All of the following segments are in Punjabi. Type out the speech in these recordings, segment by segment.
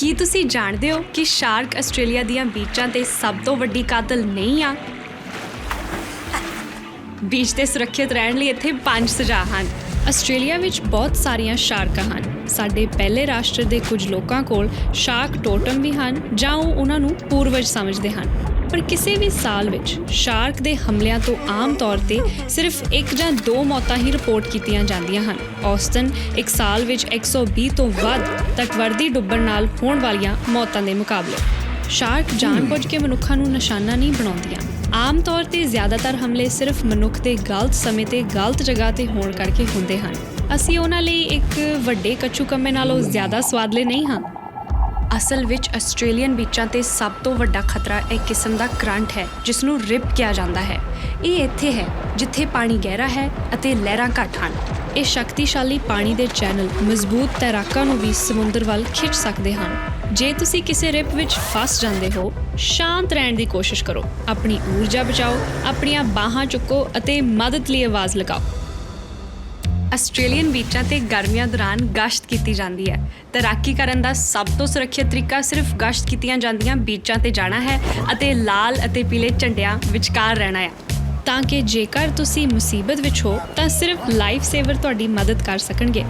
ਕੀ ਤੁਸੀਂ ਜਾਣਦੇ ਹੋ ਕਿ ਸ਼ਾਰਕ ਆਸਟ੍ਰੇਲੀਆ ਦੀਆਂ ਬੀਚਾਂ ਤੇ ਸਭ ਤੋਂ ਵੱਡੀ ਕਾਤਲ ਨਹੀਂ ਆ? ਬੀਚ ਤੇ ਸੁਰੱਖਿਅਤ ਰਹਿਣ ਲਈ ਇੱਥੇ ਪੰਜ ਸੁਝਾਅ ਹਨ। ਆਸਟ੍ਰੇਲੀਆ ਵਿੱਚ ਬਹੁਤ ਸਾਰੀਆਂ ਸ਼ਾਰਕਾਂ ਹਨ। ਸਾਡੇ ਪਹਿਲੇ ਰਾਸ਼ਟਰ ਦੇ ਕੁਝ ਲੋਕਾਂ ਕੋਲ ਸ਼ਾਰਕ ਟੋਟਮ ਵੀ ਹਨ ਜਾਂ ਉਹ ਉਹਨਾਂ ਨੂੰ ਪੂਰਵਜ ਸਮਝਦੇ ਹਨ। ਪਰ ਕਿਸੇ ਵੀ ਸਾਲ ਵਿੱਚ ਸ਼ਾਰਕ ਦੇ ਹਮਲਿਆਂ ਤੋਂ ਆਮ ਤੌਰ ਤੇ ਸਿਰਫ ਇੱਕ ਜਾਂ ਦੋ ਮੌਤਾਂ ਹੀ ਰਿਪੋਰਟ ਕੀਤੀਆਂ ਜਾਂਦੀਆਂ ਹਨ। ਔਸਤਨ ਇੱਕ ਸਾਲ ਵਿੱਚ 120 ਤੋਂ ਵੱਧ ਤਟਵਰਦੀ ਡੁੱਬਣ ਨਾਲ ਹੋਣ ਵਾਲੀਆਂ ਮੌਤਾਂ ਦੇ ਮੁਕਾਬਲੇ। ਸ਼ਾਰਕ ਜਾਣਬੁੱਝ ਕੇ ਮਨੁੱਖਾਂ ਨੂੰ ਨਿਸ਼ਾਨਾ ਨਹੀਂ ਬਣਾਉਂਦੀਆਂ। ਆਮ ਤੌਰ ਤੇ ਜ਼ਿਆਦਾਤਰ ਹਮਲੇ ਸਿਰਫ ਮਨੁੱਖ ਦੇ ਗਲਤ ਸਮੇਂ ਤੇ ਗਲਤ ਜਗ੍ਹਾ ਤੇ ਹੋਣ ਕਰਕੇ ਹੁੰਦੇ ਹਨ। ਅਸੀਂ ਉਹਨਾਂ ਲਈ ਇੱਕ ਵੱਡੇ ਕੱਚੂ ਕੰਮੇ ਨਾਲੋਂ ਜ਼ਿਆਦਾ ਸਵਾਦਲੇ ਨਹੀਂ ਹਾਂ। ਅਸਲ ਵਿੱਚ ਆਸਟ੍ਰੇਲੀਅਨ ਬੀਚਾਂ ਤੇ ਸਭ ਤੋਂ ਵੱਡਾ ਖਤਰਾ ਇੱਕ ਕਿਸਮ ਦਾ ਕਰੰਟ ਹੈ ਜਿਸ ਨੂੰ ਰਿਪ ਕਿਹਾ ਜਾਂਦਾ ਹੈ। ਇਹ ਇੱਥੇ ਹੈ, ਜਿੱਥੇ ਪਾਣੀ ਗਹਿਰਾ ਹੈ ਅਤੇ ਲਹਿਰਾਂ ਘੱਟ ਹਨ। ਇਹ ਸ਼ਕਤੀਸ਼ਾਲੀ ਪਾਣੀ ਦੇ ਚੈਨਲ ਮਜ਼ਬੂਤ ਤੈਰਾਕਾਂ ਨੂੰ ਵੀ ਸਮੁੰਦਰ ਵੱਲ ਖਿੱਚ ਸਕਦੇ ਹਨ। ਜੇ ਤੁਸੀਂ ਕਿਸੇ ਰਿਪ ਵਿੱਚ ਫਸ ਜਾਂਦੇ ਹੋ, ਸ਼ਾਂਤ ਰਹਿਣ ਦੀ ਕੋਸ਼ਿਸ਼ ਕਰੋ। ਆਪਣੀ ਊਰਜਾ ਬਚਾਓ, ਆਪਣੀਆਂ ਬਾਹਾਂ ਚੁੱਕੋ ਅਤੇ ਮਦਦ ਲਈ ਆਵਾਜ਼ ਲਗਾਓ। ਆਸਟ੍ਰੇਲੀਅਨ ਬੀਚਾਂ ਤੇ ਗਰਮੀਆਂ ਦੌਰਾਨ ਗਸ਼ਤ ਕੀਤੀ ਜਾਂਦੀ ਹੈ। ਤੈਰਾਕੀ ਕਰਨ ਦਾ ਸਭ ਤੋਂ ਸੁਰੱਖਿਅਤ ਤਰੀਕਾ ਸਿਰਫ ਗਸ਼ਤ ਕੀਤੀਆਂ ਜਾਂਦੀਆਂ ਬੀਚਾਂ ਤੇ ਜਾਣਾ ਹੈ ਅਤੇ ਲਾਲ ਅਤੇ ਪੀਲੇ ਝੰਡਿਆਂ ਵਿਚਕਾਰ ਰਹਿਣਾ ਹੈ। ਤਾਂ ਕਿ ਜੇਕਰ ਤੁਸੀਂ ਮੁਸੀਬਤ ਵਿੱਚ ਹੋ, ਤਾਂ ਸਿਰਫ ਲਾਈਫ ਸੇਵਰ ਤੁਹਾਡੀ ਮਦਦ ਕਰ ਸਕਣਗੇ।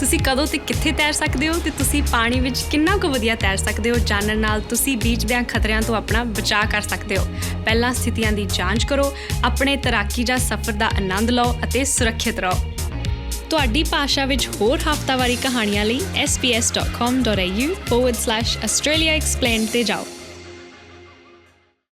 ਤੁਸੀਂ ਕਦੋਂ ਤੇ ਕਿੱਥੇ ਤੈਰ ਸਕਦੇ ਹੋ ਤੇ ਤੁਸੀਂ ਪਾਣੀ ਵਿੱਚ ਕਿੰਨਾ ਕੁ ਵਧੀਆ ਤੈਰ ਸਕਦੇ ਹੋ? ਜਾਣਨ ਨਾਲ ਤੁਸੀਂ ਬੀਚ ਖਤਰਿਆਂ ਤੋਂ ਆਪਣਾ ਬਚਾਅ ਕਰ ਸਕਦੇ ਹੋ। ਪਹਿਲਾਂ ਸਥਿਤੀਆਂ ਦੀ ਜਾਂਚ ਕਰੋ, ਆਪਣੇ ਤੈਰਾਕੀ ਜਾਂ ਸਫ਼ਰ ਦਾ ਆਨੰਦ ਲਓ ਅਤੇ ਸੁਰੱਖਿਅਤ ਰਹੋ। ਤੁਹਾਡੀ ਭਾਸ਼ਾ ਵਿੱਚ ਹੋਰ ਹਫ਼ਤਾਵਾਰੀ ਕਹਾਣੀਆਂ ਲਈ sps.com.au/australia explained ਤੇ ਜਾਓ।